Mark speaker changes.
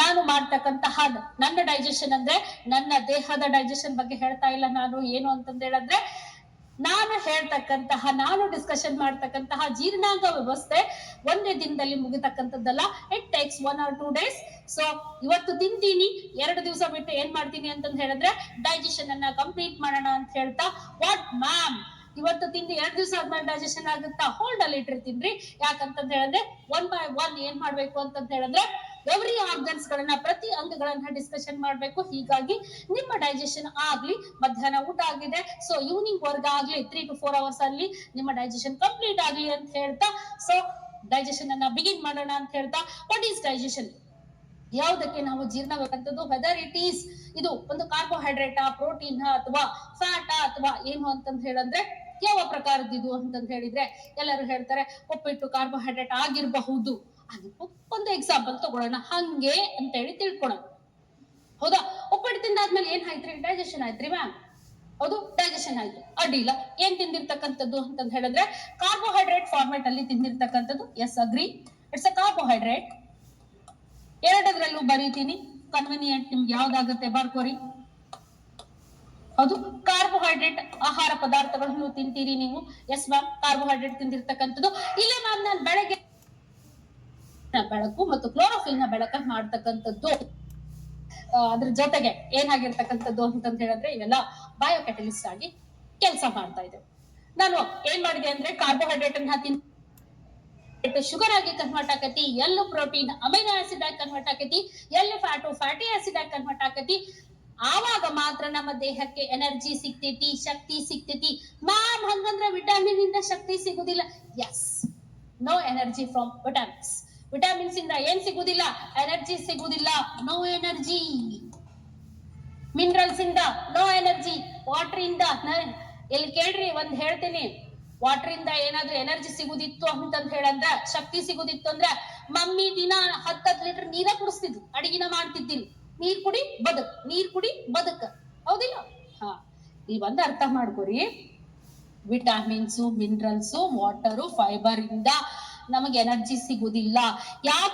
Speaker 1: ನಾನು ಮಾಡ್ತಕ್ಕಂತಹ ನನ್ನ ಡೈಜೆಷನ್ ಅಂದ್ರೆ ನನ್ನ ದೇಹದ ಡೈಜೆಷನ್ ಬಗ್ಗೆ ಹೇಳ್ತಾ ಇಲ್ಲ ನಾನು, ಏನು ಅಂತಂದ ಹೇಳಿದ್ರೆ, ನಾನು ಹೇಳ್ತಕ್ಕಂತಹ, ನಾನು ಡಿಸ್ಕಷನ್ ಮಾಡ್ತಕ್ಕಂತಹ ಜೀರ್ಣಾಂಗ ವ್ಯವಸ್ಥೆ ಒಂದೇ ದಿನದಲ್ಲಿ ಮುಗಿತಕ್ಕಂಥದ್ದಲ್ಲ. It takes one or two days so ಇವತ್ತು ತಿಂತೀನಿ, ಎರಡು ದಿವಸ ಬಿಟ್ಟು ಏನ್ ಮಾಡ್ತೀನಿ ಅಂತಂದ್ ಹೇಳಿದ್ರೆ ಡೈಜೆಷನ್ ಅನ್ನ ಕಂಪ್ಲೀಟ್ ಮಾಡೋಣ ಅಂತ ಹೇಳ್ತಾ ವಾಟ್ ಮ್ಯಾಮ್ ಇವತ್ತು ತಿಂದು ಎರಡು ದಿವಸ ಆದ್ಮೇಲೆ ಡೈಜೆಷನ್ ಆಗುತ್ತಾ? ಹೋಲ್ಡ್ ಅಲ್ಲಿ ಇಟ್ಟಿರ್ತೀನಿ ಯಾಕಂತಂದ್ ಹೇಳಿದ್ರೆ ಒನ್ ಬೈ ಒನ್ ಏನ್ ಮಾಡ್ಬೇಕು ಅಂತಂದ್ ಹೇಳಿದ್ರೆ ಎವ್ರಿ ಆರ್ಗನ್ಸ್ ಗಳನ್ನ ಪ್ರತಿ ಅಂಗಗಳನ್ನ ಡಿಸ್ಕಷನ್ ಮಾಡ್ಬೇಕು. ಹೀಗಾಗಿ ನಿಮ್ಮ ಡೈಜೆಷನ್ ಆಗ್ಲಿ, ಮಧ್ಯಾಹ್ನ ಊಟ ಆಗಿದೆ. ಸೊ ಈವ್ನಿಂಗ್ ವರ್ಗ ಆಗ್ಲಿ ತ್ರೀ ಟು ಫೋರ್ ಅವರ್ಸ್ ಅಲ್ಲಿ ನಿಮ್ಮ ಡೈಜೆಷನ್ ಕಂಪ್ಲೀಟ್ ಆಗ್ಲಿ ಅಂತ ಹೇಳ್ತಾ ಸೊ ಡೈಜೆಷನ್ ಅನ್ನ ಬಿಗಿನ್ ಮಾಡೋಣ ಅಂತ ಹೇಳ್ತಾ ವಾಟ್ ಈಸ್ ಡೈಜೆಷನ್ ಯಾವುದಕ್ಕೆ ನಾವು ಜೀರ್ಣವಾಗಂತದ್ದು ವೆದರ್ ಇಟ್ ಈಸ್ ಇದು ಒಂದು ಕಾರ್ಬೋಹೈಡ್ರೇಟ್ ಪ್ರೋಟೀನ್ ಅಥವಾ ಫ್ಯಾಟ್ ಅಥವಾ ಏನು ಅಂತಂದ್ ಹೇಳಂದ್ರೆ ಯಾವ ಪ್ರಕಾರದಿದು ಅಂತಂದ್ ಹೇಳಿದ್ರೆ ಎಲ್ಲರೂ ಹೇಳ್ತಾರೆ ಉಪ್ಪಿಟ್ಟು ಕಾರ್ಬೋಹೈಡ್ರೇಟ್ ಆಗಿರಬಹುದು. ಅದು ಒಂದು ಎಕ್ಸಾಂಪಲ್ ತಗೊಳ್ಳೋಣ. ಹಂಗೆ ಅಂತ ಹೇಳಿ ತಿಳ್ಕೊಳ್ಳೋಣ. ಹೌದಾ? ಉಪ್ಪಿಟ್ಟು ತಿಂದಾದ್ಮೇಲೆ ಏನ್ ಆಯ್ತ್ರಿ? ಡೈಜೆಷನ್ ಆಯ್ತ್ರಿ ಮ್ಯಾಮ್? ಹೌದು ಡೈಜೆಷನ್ ಆಯ್ತು. ಅಡ್ಡಿಲ್ಲ ಏನ್ ತಿಂದಿರ್ತಕ್ಕಂಥದ್ದು ಅಂತಂದ್ ಹೇಳಿದ್ರೆ ಕಾರ್ಬೋಹೈಡ್ರೇಟ್ ಫಾರ್ಮೆಟ್ ಅಲ್ಲಿ ತಿಂದಿರ್ತಕ್ಕಂಥದ್ದು. Yes agree it's a carbohydrate ಎರಡದ್ರಲ್ಲೂ ಬರೀತೀನಿ. ಕನ್ವಿನಿಯಂಟ್ ನಿಮ್ಗೆ ಯಾವ್ದಾಗುತ್ತೆ? ಬರ್ಕೋರಿ. ಹೌದು ಕಾರ್ಬೋಹೈಡ್ರೇಟ್ ಆಹಾರ ಪದಾರ್ಥಗಳನ್ನು ತಿಂತೀರಿ ನೀವು. ಎಸ್ ಮ್ಯಾಮ್ ಕಾರ್ಬೋಹೈಡ್ರೇಟ್ ತಿಂದಿರ್ತಕ್ಕಂಥದ್ದು. ಇಲ್ಲ ಮ್ಯಾಮ್ ನಾನು ಬೆಳಗ್ಗೆ ಬೆಳಕು ಮತ್ತು ಕ್ಲೋರೋಫಿಲ್ನ ಬೆಳಕ ಮಾಡ್ತಕ್ಕಂಥದ್ದು. ಅದ್ರ ಜೊತೆಗೆ ಏನಾಗಿರ್ತಕ್ಕಂಥದ್ದು ಅಂತಂತ ಹೇಳಿದ್ರೆ ಇವೆಲ್ಲ ಬಯೋ ಕ್ಯಾಟಲಿಸ್ಟ್ ಆಗಿ ಕೆಲಸ ಮಾಡ್ತಾ ಇದೆ. ನಾನು ಏನ್ ಮಾಡಿದೆ ಅಂದ್ರೆ ಕಾರ್ಬೋಹೈಡ್ರೇಟ್ ಅನ್ನ ತಿನ್ ಶುಗರ್ ಆಗಿ ಕನ್ವರ್ಟ್ ಆಕತಿ ಎಲ್ ಪ್ರೋಟೀನ್ ಅಮೈನೋ ಆಸಿಡ್ ಆಗಿ ಕನ್ವರ್ಟ್ ಆಕತಿ ಎಲ್ ಫ್ಯಾಟು ಫ್ಯಾಟಿ ಆಸಿಡ್ ಆಗಿ ಕನ್ವರ್ಟ್ ಆಕತಿ ಆವಾಗ ಮಾತ್ರ ನಮ್ಮ ದೇಹಕ್ಕೆ ಎನರ್ಜಿ ಸಿಗ್ತೈತಿ, ಶಕ್ತಿ ಸಿಗ್ತೈತಿ. ಮ್ಯಾಮ್ ಹಂಗಂದ್ರೆ ವಿಟಮಿನ್ ಇಂದ ಶಕ್ತಿ ಸಿಗುದಿಲ್ಲ. Yes no energy from vitamins vitamins ಇಂದ ಏನ್ ಸಿಗುದಿಲ್ಲ? ಎನರ್ಜಿ ಸಿಗುದಿಲ್ಲ. ನೋ ಎನರ್ಜಿ ಮಿನರಲ್ಸ್ ಇಂದ ನೋ ಎನರ್ಜಿ ವಾಟರ್ ಇಂದ ಎಲ್ಲಿ ಕೇಳ್ರಿ, ಒಂದ್ ಹೇಳ್ತೀನಿ. ವಾಟರ್ ಇಂದ ಏನಾದ್ರೂ ಎನರ್ಜಿ ಸಿಗುದಿತ್ತು ಅಂತಂದ್ ಹೇಳಂದ್ರ, ಶಕ್ತಿ ಸಿಗುದಿತ್ತು ಅಂದ್ರ ಮಮ್ಮಿ ದಿನ ಹತ್ತತ್ ಲೀಟರ್ ನೀರ ಕುಡಿಸ್ತಿದ್ವಿ ಅಡಿಗಿನ ಮಾಡ್ತಿದ್ದೀನಿ ನೀರ್ ಕುಡಿ, ಬದುಕ್. ನೀರ್ ಕುಡಿ, ಬದುಕ್. ಹೌದಿಲ್ಲ? ಹಾ. ಒಂದ್ ಅರ್ಥ ಮಾಡ್ಕೊರಿ. ವಿಟಾಮಿನ್ಸು, ಮಿನರಲ್ಸು, ವಾಟರು ಫೈಬರ್ ಇಂದ ನಮಗೆ ಎನರ್ಜಿ ಸಿಗುದಿಲ್ಲ. ಯಾಕೆ